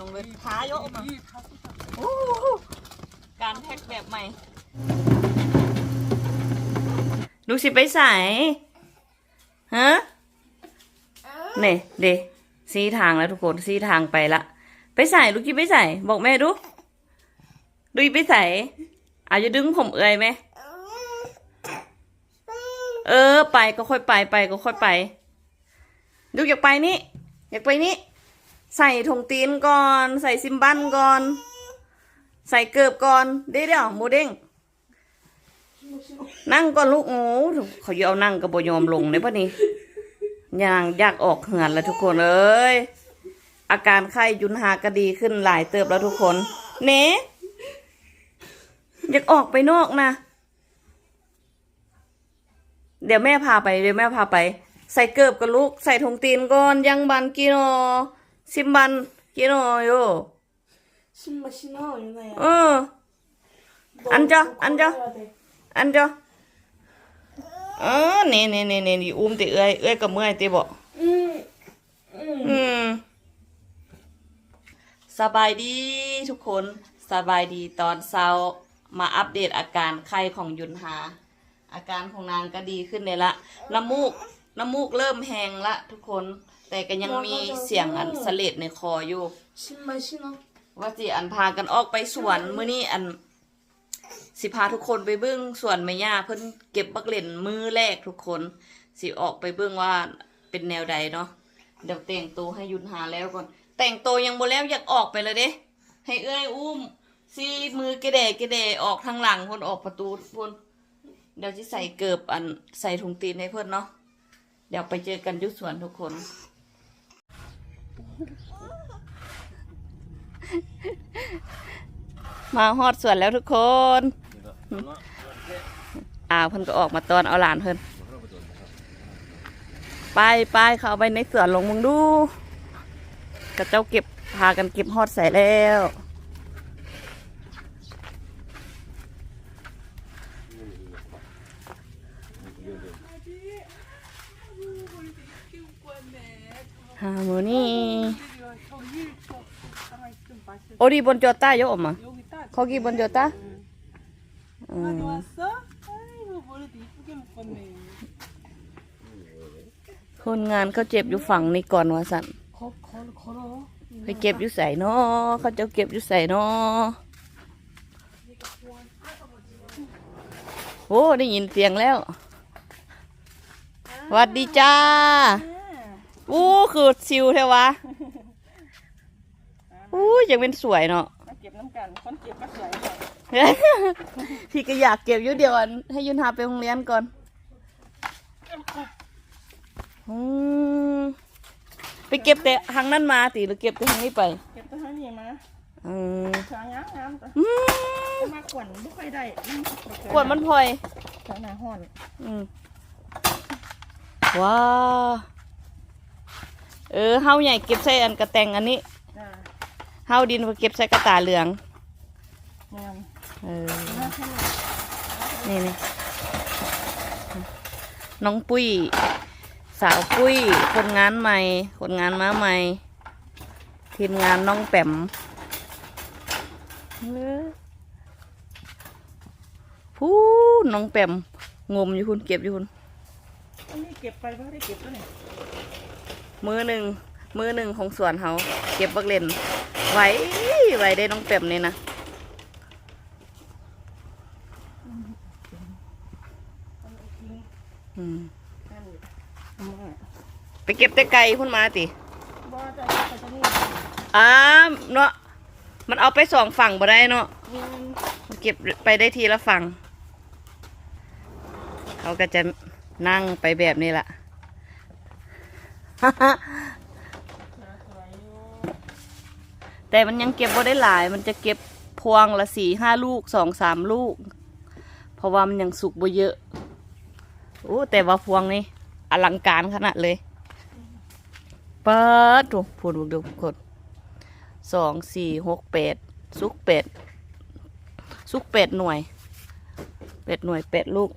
ลงเลยท้าโยกมาโอ้โหการแพ็กแบบใหม่ ลูกสิไปใส่ฮะเนี่ยเดซีทางแล้วทุกคนซีทางไปละ ไปใส่ลูกจิไปใส่ บอกแม่ดูดูไปใส่อาจจะดึงผมเอ่ยไหมเออ ไปก็ค่อยไปไปก็ค่อยไปลูกอยากไปนี่ อยากไปนี่ ใส่ถุงตีนก่อน ใส่ซิมบันก่อน ใส่เกือบก่อน เดี๋ยวเดี๋ยวหมูเด้งนั่งก่อนลูกโอ้เขาจะเอานั่งก็บ่ยอมลงเลยปะนี่ย่างยากออกเหือนแล้วทุกคนเอ้ยอาการไข้ยุนหาก็ดีขึ้นหลายเติบแล้วทุกคน เนะอยากออกไปนอกนะ เดี๋ยวแม่พาไปเดี๋ยวแม่พาไป ใส่เกือบกับลูก ใส่ถุงตีนก่อนยังบันกินซิ มบันกิโนโย 신발 신어 유나야. เออ 앉아, 앉아. อันเจ้าเออนี่นี่นี่นี่อุ้มติเอ้ยเอ้ยกับเมื่อยติบอก 응. 응. อืมสบายดีทุกคนสบายดีตอนเช้ามาอัปเดตอาการไข้ของยุนหา อาการของนางก็ดีขึ้นเลยละน้ำมูกน้ำมูกเริ่มแห้งละทุกคน แต่ก็ยังมีเสียงอันเสลดในคออยู่ ชินไหมชินเนาะว่าจีอันพากันออกไปสวนเมื่อนี้อัน สิพาทุกคนไปเบิ้งสวนไม่ย่าเพิ่นเก็บบักเล่นมือแรกทุกคน สิออกไปเบิ้งว่าเป็นแนวใดเนาะเดี๋ยวแต่งตัวให้ยุนหาแล้วก่อน แต่งตัวยังบ่แล้วอยากออกไปเลยเด้ให้เอ้ยอุ้มซีมือกระเดะกระเดะออกทางหลังคนออกประตูคนเดี๋ยวจะใส่เกือบอันใส่ถุงตีนให้เพื่อนเนาะเดี๋ยวไปเจอกันยุ่สวนทุกคน มาฮอดสวนแล้วทุกคนอ่าเพิ่นก็ออกมาตอนเอาหลานเพิ่นไปไปเขาเอาไปในสวนลงมึงดูกระเจ้าเก็บพากันเก็บฮอดใส่แล้วฮาโมนี่ โอดีบนจอต้าเยอะออกมา 여기 딱. เขากี่บนจอต้าอืม 왔어? 아이고 머리도 이쁘게 묶었네. คนงานเขาเจ็บอยู่ฝั่งนี้ก่อนว่าสัน 거, 걸, 걸어. ไปเก็บอยู่ใส่เนาะเขาจะเก็บอยู่ใส่เนาะโอ้ได้ยินเสียงแล้วหวัดดีจ้าอู้คือซิวเทวะ อู้ยังเป็นสวยเนาะมาเก็บน้ำกันคนเก็บก็สวยพี่ก็อยากเก็บอยู่เดียวอันให้ยุนหาไปโรงเรียนก่อนอืมไปเก็บแต่ทางนั้นมาติหรือเก็บแต่ทางนี้ไป เก็บตัวนี้มาอืมชางงามงามตัวอืมมากวนไม่ค่อยได้กวดมันพลอยชาวนาห่อนอืมว้าเออเฮาใหญ่เก็บใส่อันกระแตงอันนี้จ้า เฮาดินเก็บใส่กระตาเหลืองงามเออน่าขนาดนี่นี่น้องปุ้ย สาวปุ้ย คนงานใหม่ คนงานมาใหม่ ทีมงานน้องแปมเออพูนน้องแปมงมอยู่คุณเก็บอยู่คุณอันนี้เก็บไปไม่ได้เก็บตัวไหนมือหนึ่งมือหนึ่งของสวนเขาเก็บบักเล่น ไว้ไว้ได้น้องแปมนี่นะอืมนั่นมาไปเก็บแต่ไก่พุ่นมาติบ่จะไปตัวนี้อ้าเนาะมันเอาไปสองฝั่งบ่ได้เนาะงามมันเก็บไปได้ทีละฝั่ง เขาก็จะนั่งไปแบบนี้ล่ะ สวยอยู่ แต่มันยังเก็บบ่ได้หลาย มันจะเก็บพวงละสี่ห้าลูกสองสามลูก เพราะว่ามันยังสุกบ่เยอะโอ้แต่ว่าพวงนี่อลังการขนาดเลยเปิดดูพูดดูดูกดสองสี่หกแปดสุกเป็ดสุกเป็ดหน่วยเป็ดหน่วยเป็ดลูก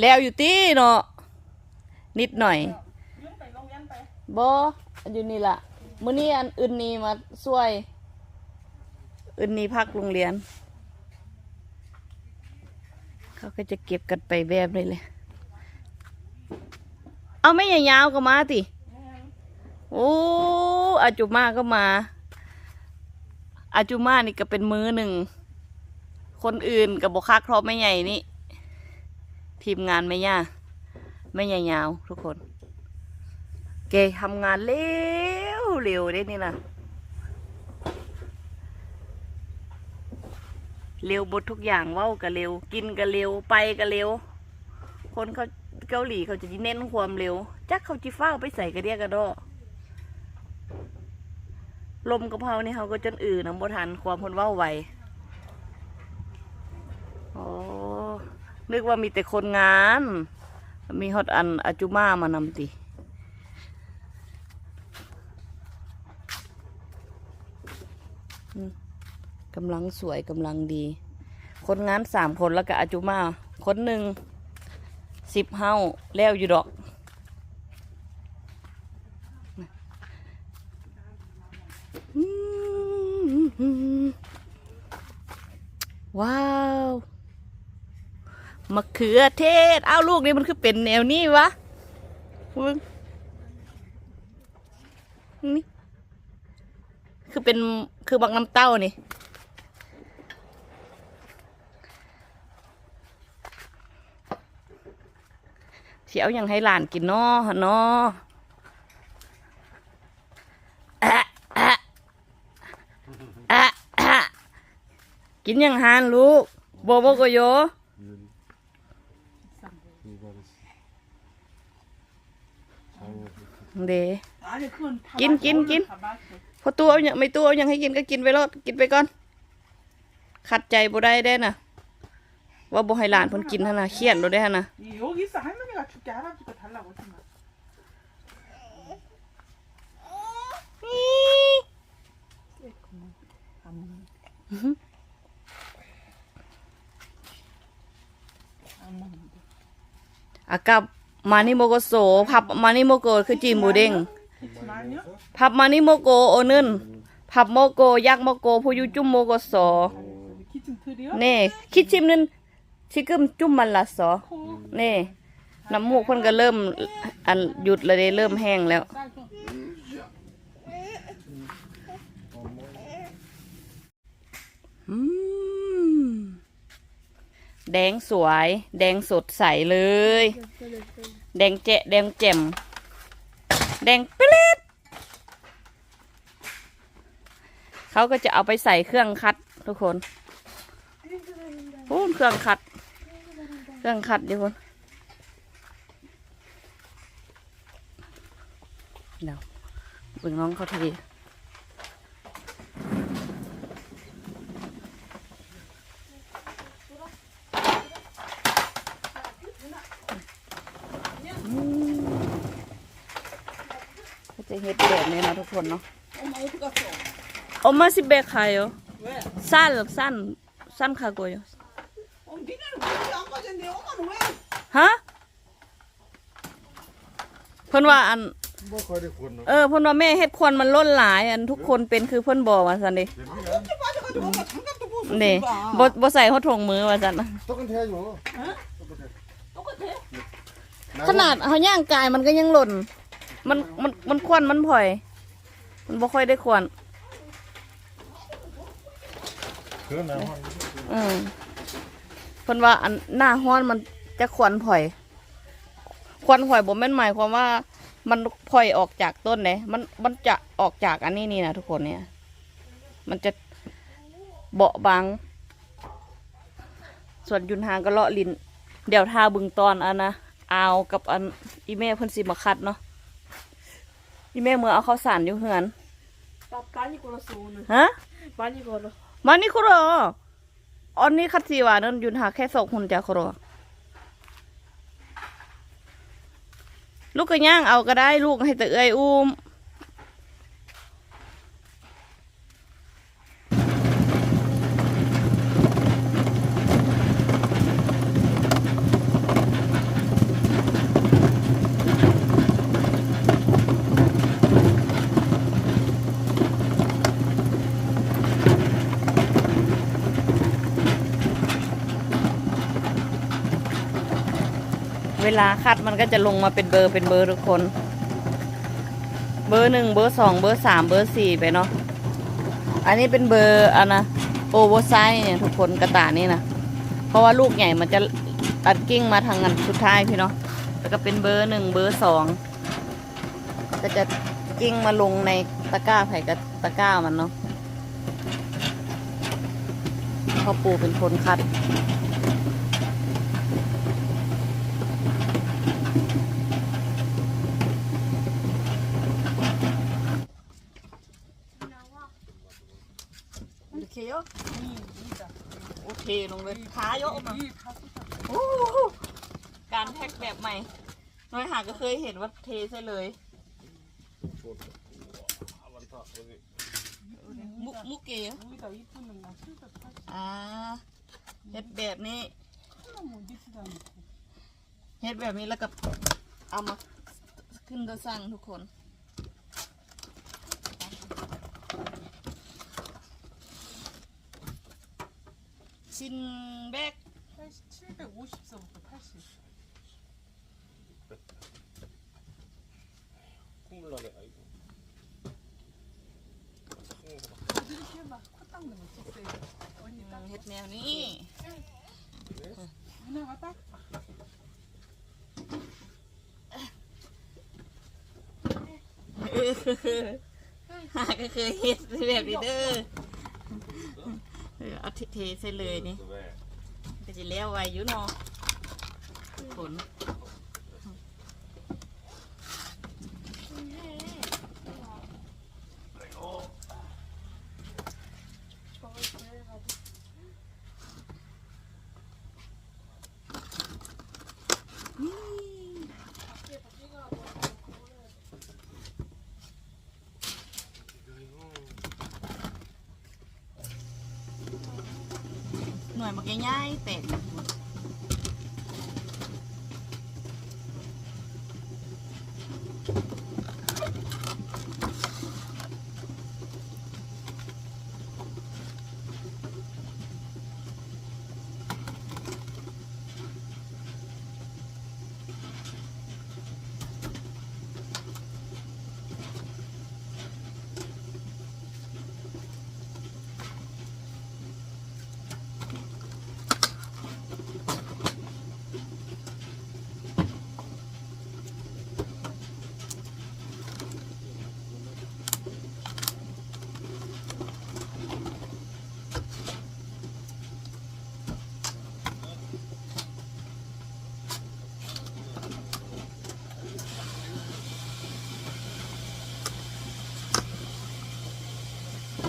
แล้วอยู่ตีเนาะนิดหน่อย บ่อยู่นี่ละมื้อนี้อันอื่นนี่มาช่วย อื่นนี่พักโรงเรียน เขาก็จะเก็บกันไปแบบนี้เลย เอาไม่ยาวๆก็มาติโอ้อาจุมาก็มา อาจุมานี่ก็เป็นมือหนึ่ง คนอื่นกับบคักเพราะไม่ใหญ่นี่ ทีมงานไม่ย่าไม่ใหญ่ยาวทุกคน กทำงานเร็วเร็วได้นี่นะเร็วบททุกอย่างเว้าก็เร็ว กินก็เร็วไปก็เร็ว คนเขาเกาหลีเขาจะเน้นความเร็ว จักเขาจีฟ้าไปใส่กระเดียกระดอลมกระเพรานี่เขาก็จนอื่นนะบ่ทันความคนเว้าไวโอ้นึกว่ามีแต่คนงาน มีฮอตอันอาจุมามานำติ อืม กำลังสวยกำลังดี คนงานสามคนแล้วก็อาจุมา คนหนึ่งสิบเฮาแล้วอยู่ดอก ว้าวมะเขือเทศ อ้าวลูกนี่มันคือเป็นแนวนี้วะนี่ คือเป็นคือบักน้ำเต้านี่เสียวยังให้หลานกินนอเนาะกินยังหานลูกโบโบโกโยเดกินกินกิน 맛있어. 낀, 낀. 다 맛있어. พอตัวเอาอย่างไม่ตัวเอาอย่างให้กินก็กินไปรอดกินไปก่อน ขัดใจบ่ได้ได้น่ะ ว่าบ่ให้หลานเพิ่นกินหั่นน่ะเครียดบ่ได้หั่นน่ะ 이 여기 있어 할머니가 줄게 할아버지가 달라고 했잖아. 안 먹는데. 안 먹는데. อากับมานิโมโกโซพับมานิโมโกคือจีนหมูเด้ง ผับมานิโมโกโอนึนผับโมโกยักโมโกผู้ยูจุ่มโมโกโสเน่คิดชิมนึนชิกึมจุ่มมันละสอเน่น้ำมูกคนก็เริ่มอันหยุดเลยเริ่มแห้งแล้วแดงสวย แดงสดใสเลย แดงเจ๊แดงเจ่ม แดงเปลิดเขาก็จะเอาไปใส่เครื่องคัดทุกคนโอ้เครื่องคัด เครื่องคัดดิคนเดี๋ยวบึงน้องเขาที เฮ็ดแบบนี้นะทุกคนเนาะโอมาสิเบคายโอสั้นสั้นสั้นขาโวยฮะเพิ่นว่าอันเออเพิ่นว่าแม่เฮ็ดควนมันล้นหลาย อันทุกคนเป็นคือเพิ่นบอกว่าสันนี่นี่บ่บใส่ฮอดถงมือว่าซั่นตกันแทอยู่ขนาดเขาย่างกายมันก็ยังหล่น มันมันมันควันมันผ่อย มันบ่ค่อยได้ควันคือน้ำมันอืมเพิ่นว่าอันหน้าฮ้อนมันจะควันผ่อย ควันผ่อยบ่แม่นหมายความว่า มันผ่อยออกจากต้นเด้มันมันจะออกจากอันนี้นี่นะทุกคนเนี่ย มันจะเบาบางส่วนยุนหางก็เลาะลิ้นเดี๋ยวทาบึงตอนอันนะเอากับอันอีแม่เพิ่นสิมาคัดเนาะ อีแม่เมื่อเอาข้าวสารอยู่เหือนปานิโกโรซูนฮะปานนี่โกโรมานนี่โกโรอันนี้คัดสีว่านั่นยุนหาแค่สกหุ่นจะกโครลูกกระย่างเอาก็ได้ลูกให้แต่เอ้ออุ้ม ลาคัดมันก็จะลงมาเป็นเบอร์เป็นเบอร์ทุกคน เบอร์หนึ่งเบอร์สองเบอร์สามเบอร์สี่ไปเนาะอันนี้เป็นเบอร์อันนะโอเวอร์ไซส์เนี่ยทุกคนกระตายนี่นะเพราะว่าลูกใหญ่มันจะตัดกิ้งมาทางอันสุดท้ายพี่เนาะแล้วก็เป็นเบอร์หนึ่งเบอร์สองก็จะกิ้งมาลงในตะกร้าไผ่กับตะกร้ามันเนาะพ่อปู่เป็นคนคัด ยอะโอเคลงเลยท้ายอะมากการแพ็กแบบใหม่ น้อยหาก็เคยเห็นว่าเทใช่เลย มุกมุกเก๋อ่าเฮ็ดแบบนี้เฮ็ดแบบนี้แล้วก็เอามาขึ้นตัวสั่งทุกคน 진백 750서부터 80. 콧물 나네. 아이고. 이렇게 막코 닦는 거 있었어요. 언니 딱. 됐네 언니. 네? 누나 왔다. 아, 그, 그, 그, 그, 그, 그, 그, 그, 그, เด้อเออเอาเทๆใส่เลยนี่ 왜? ก็จะเลี้ยวไว้อยู่เนาะผล หน่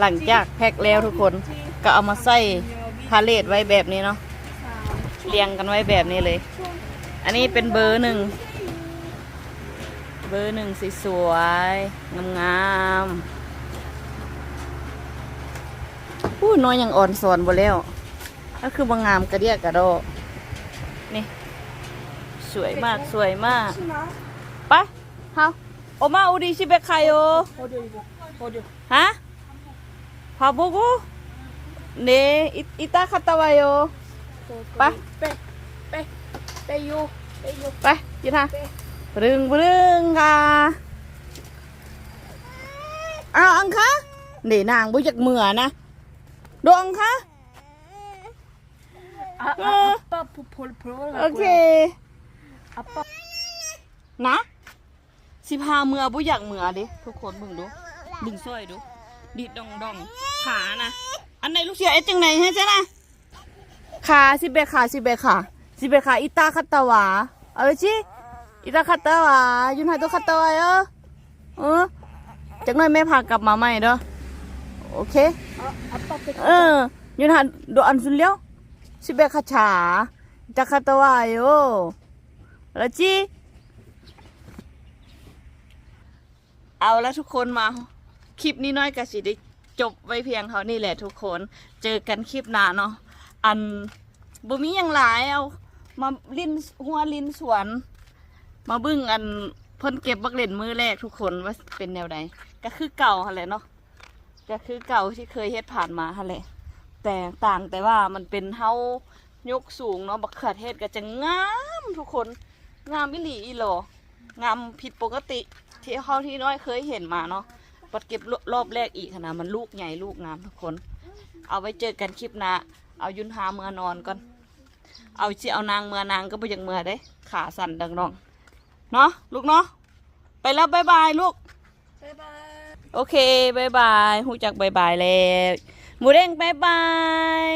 หลังจากแพ็คแล้วทุกคนก็เอามาใส่พาเลทไว้แบบนี้เนาะเรียงกันไว้แบบนี้เลย อันนี้เป็นเบอร์หนึ่งเบอร์หนึ่งสสวยงามงามอู้น้อยยังอ่อนสอนบ่แล้วก็คือบางงามกระเดียกกระโดนี่ สวยมากสวยมากปะเฮาโอมาอูดีชิเบคายโอฮะ พาบุกุเนอิอิตาคาตาวายโย 빠. 빼빼 빼요 빼요 ไปยินฮะปรึงปรึงค่ะเอาอังคะนี่นางบุจักเมือนะดวงคะ 아, 어. 아 아빠 볼 보러 โอ 갈 เค 거야 아빠 นะ สิพาเมือบุอยากเมือดิทุกคนมึงดูบึงซอยดู ดีดดองดองขานะอันไหนลูกเสือไอ้จังไหนให้เจ้านะขาสิเบขาสิเบขาสิเบขาอิตาคัตตวาเอาไปชิอิตาคัตตวายุนหาตัวคัตตวาเออเออจังหน่อยแม่พากลับมาใหม่เด้อโอเคเออยุนหายโดอันสุดเลี้ยวสิเบขาฉาอิตาคัตตวาโยแล้วจีเอาแล้วทุกคนมา คลิปนี้น้อยกะสิได้จบไว้เพียงเท่านี้แหละทุกคน เจอกันคลิปหน้าเนาะ อันบ่มีอย่างหลายเอามาลิ้นหัวลิ้นสวน มาบึ้งอันเพิ่นเก็บบักเล่นมือแรกทุกคนว่าเป็นแนวใดก็คือเก่าหั่นแหละเนาะก็คือเก่าที่เคยเฮ็ดผ่านมาหั่นแหละแต่ต่างแต่ว่ามันเป็นเฮายกสูงเนาะบักเขือเทศก็จะงามทุกคนงามวิลีอีโหลงามผิดปกติที่เขาที่น้อยเคยเห็นมาเนาะ ปัดเก็บรอบแรกอีกนาดมันลูกใหญ่ลูกงามทุกคน เอาไว้เจอกันคลิปหน้าเอายุนหาเมื่อนอนก่อน เอาสิเอานางเมื่อนางก็ไปยังเมื่อได้ ขาสั่นดังน้องเนาะลูกเนาะไปแล้วบายบายลูกบายบายโอเคบายบายหูจักบายบายแล้วหมูเด้งบายบาย